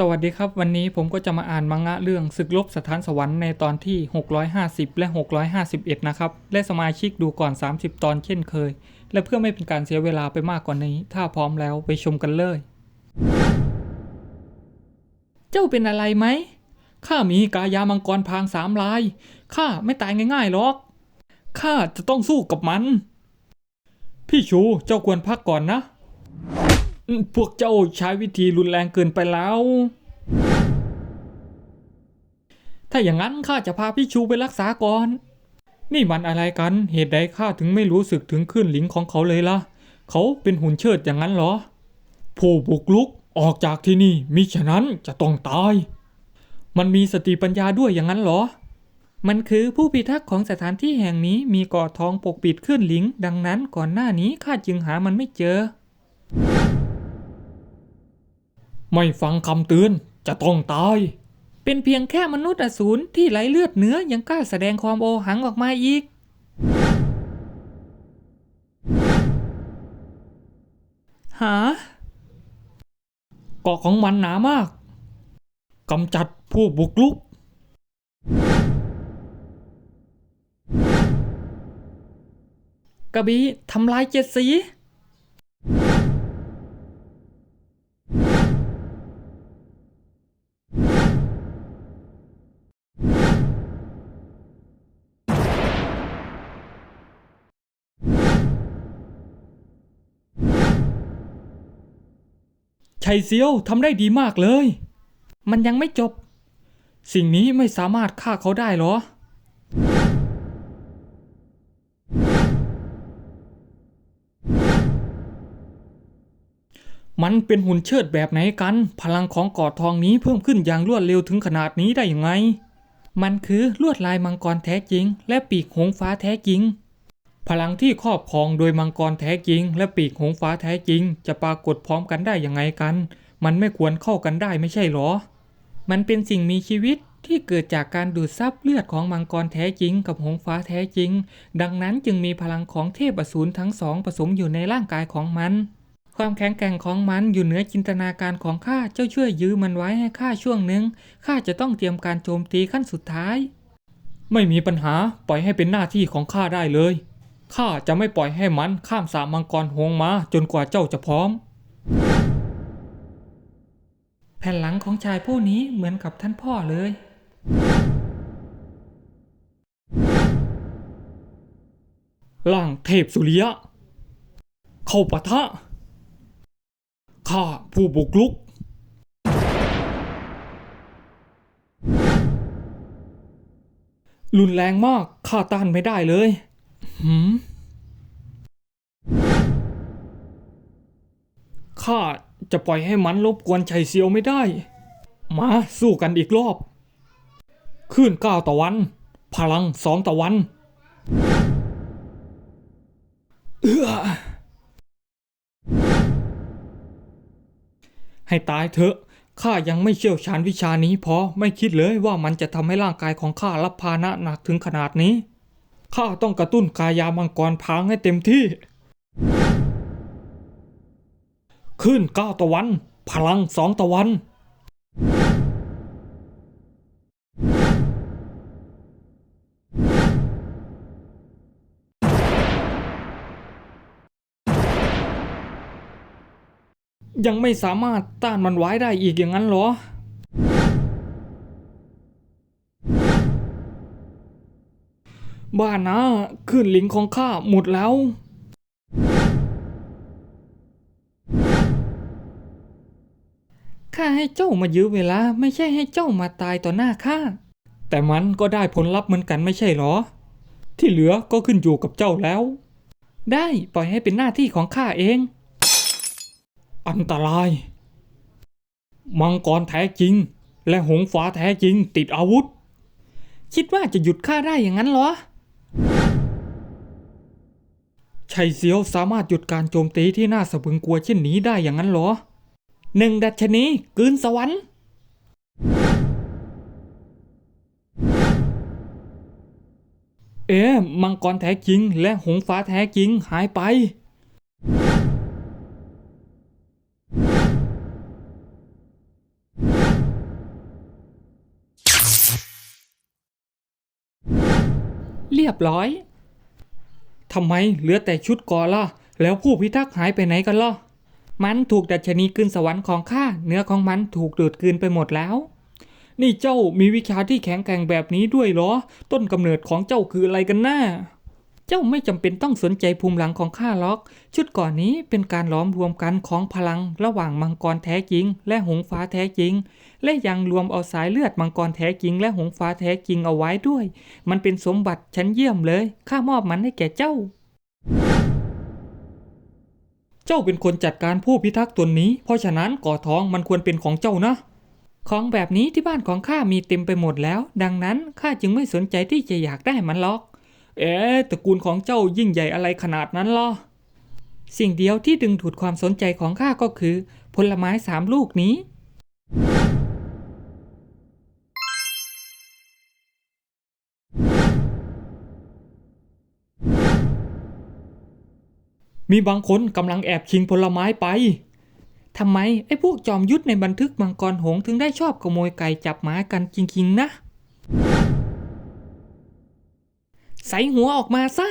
สวัสดีครับ วันนี้ผมก็จะมาอ่านมังงะเรื่องศึกลบสถานสวรรค์ในตอนที่ 650 และ 651 นะครับ และสมาชิกดูก่อน 30 ตอนเช่นเคย และเพื่อไม่เป็นการเสียเวลาไปมากกว่านี้ ถ้าพร้อมแล้วไปชมกันเลย เจ้าเป็นอะไรไหมข้ามีกายามังกรพรางสามลายข้าไม่ตายง่ายๆหรอกข้าจะต้องสู้กับมัน พี่ชูเจ้าควรพักก่อนนะ พวกเจ้าใช้วิธีรุนแรงเกินไปแล้ว ถ้าอย่างนั้นข้าจะพาพี่ชูไปรักษาก่อน นี่มันอะไรกัน เหตุใดข้าถึงไม่รู้สึกถึงคลื่นหลิงของเขาเลยล่ะ เขาเป็นหุ่นเชิดอย่างนั้นเหรอ ผู้บุกลุกออกจากที่นี่มิฉะนั้นจะต้องตาย มันมีสติปัญญาด้วยอย่างนั้นเหรอ มันคือผู้พิทักษ์ของสถานที่แห่งนี้มีกอดทองปกปิดคลื่นหลิง ดังนั้นก่อนหน้านี้ข้าจึงหามันไม่เจอ ไม่ฟังคำเตือนจะต้องตาย เป็นเพียงแค่มนุษย์อสูรที่ไหลเลือดเนื้อยังกล้าแสดงความโอหังออกมาอีก หาเกาะของมันหนามากกำจัดผู้บุกลุก กระบี่ทำลายเจ็ดสี ชัยเซียวทำได้ดีมากเลย มันยังไม่จบ สิ่งนี้ไม่สามารถฆ่าเขาได้หรอ มันเป็นหุ่นเชิดแบบไหนกัน พลังของกอดทองนี้เพิ่มขึ้นอย่างรวดเร็วถึงขนาดนี้ได้ยังไง มันคือลวดลายมังกรแท้จริง และปีกหงฟ้าแท้จริง พลังที่ครอบครองโดยมังกรแท้จริง และปีกหงฟ้าแท้จริง จะปรากฏพร้อมกันได้ยังไงกัน มันไม่ควรเข้ากันได้ไม่ใช่หรอ มันเป็นสิ่งมีชีวิตที่เกิดจากการดูดซับเลือดของมังกรแท้จริง กับหงฟ้าแท้จริง ดังนั้นจึงมีพลังของเทพอสูรทั้งสองผสมอยู่ในร่างกายของมัน ความแข็งแกร่งของมันอยู่เหนือจินตนาการของข้าเจ้าช่วยยื้อมันไว้ให้ข้าช่วงหนึ่งข้าจะต้องเตรียมการโจมตีขั้นสุดท้าย ไม่มีปัญหาปล่อยให้เป็นหน้าที่ของข้าได้เลย ข้าจะไม่ปล่อยให้มันข้ามสามังกรหงมาจนกว่าเจ้าจะพร้อม แผ่นหลังของชายผู้นี้เหมือนกับท่านพ่อเลย ล่างเทพสุริยะ เข้าปะทะ ข้าผู้บุกลุกรุนแรงมาก ข้าต้านไม่ได้เลย หืมข้าจะปล่อยให้มันรบกวนชัยเซียวไม่ได้ มาสู้กันอีกรอบขึ้นเก้าตะวัน พลังสองตะวัน เอื้อให้ตายเถอะ ข้ายังไม่เชี่ยวชาญวิชานี้พอไม่คิดเลยว่ามันจะทำให้ร่างกายของข้ารับภาระหนักถึงขนาดนี้ ข้าต้องกระตุ้นกายามังกรพรางให้เต็มที่ ขึ้นเก้าตะวัน พลังสองตะวัน ยังไม่สามารถต้านมันไว้ได้อีกอย่างนั้นเหรอ บ้านนะขึ้นลิงของข้าหมดแล้ว ข้าให้เจ้ามายื้อเวลา ไม่ใช่ให้เจ้ามาตายต่อหน้าข้า แต่มันก็ได้ผลลัพธ์เหมือนกันไม่ใช่หรอ ที่เหลือก็ขึ้นอยู่กับเจ้าแล้ว ได้ปล่อยให้เป็นหน้าที่ของข้าเอง อันตราย มังกรแท้จริง และหงฟ้าแท้จริงติดอาวุธ คิดว่าจะหยุดข้าได้อย่างนั้นเหรอ ชัยเซียวสามารถหยุดการโจมตีที่น่าสะพรึงกลัวเช่นนี้ได้อย่างนั้นเหรอหนึ่งดัชนีกืนสวรรค์เอ๊ะมังกรแท้จริงและหงฟ้าแท้จริงหายไป เรียบร้อยทำไมเหลือแต่ชุดเกอล่ะ แล้วผู้พิทักษ์หายไปไหนกันล่ะ มันถูกดัชนีขึ้นสวรรค์ของข้า เนื้อของมันถูกดูดกลืนไปหมดแล้ว นี่เจ้ามีวิชาที่แข็งแกร่งแบบนี้ด้วยเหรอ ต้นกำเนิดของเจ้าคืออะไรกันแน่ เจ้าไม่จำเป็นต้องสนใจภูมิหลังของข้าหรอก ชุดก่อนนี้เป็นการล้อมรวมกันของพลังระหว่างมังกรแท้จริง และหงฟ้าแท้จริง และยังรวมเอาสายเลือดมังกรแท้จริง และหงฟ้าแท้จริงเอาไว้ด้วย มันเป็นสมบัติชั้นเยี่ยมเลย ข้ามอบมันให้แก่เจ้า เจ้าเป็นคนจัดการผู้พิทักษ์ตนนี้ เพราะฉะนั้นก่อทองมันควรเป็นของเจ้านะของแบบนี้ที่บ้านของข้ามีเต็มไปหมดแล้ว ดังนั้นข้าจึงไม่สนใจที่จะอยากได้มันหรอก เอ๊ะตระกูลของเจ้ายิ่งใหญ่อะไรขนาดนั้นล่ะ สิ่งเดียวที่ดึงดูดความสนใจของข้าก็คือ ผลไม้สามลูกนี้ มีบางคนกำลังแอบชิงผลไม้ไปทำไม ไอ้พวกจอมยุทธในบันทึกมังกรหงส์ถึงได้ชอบขโมยไก่จับหมากันจริงๆนะ ใส่หัวออกมาซะ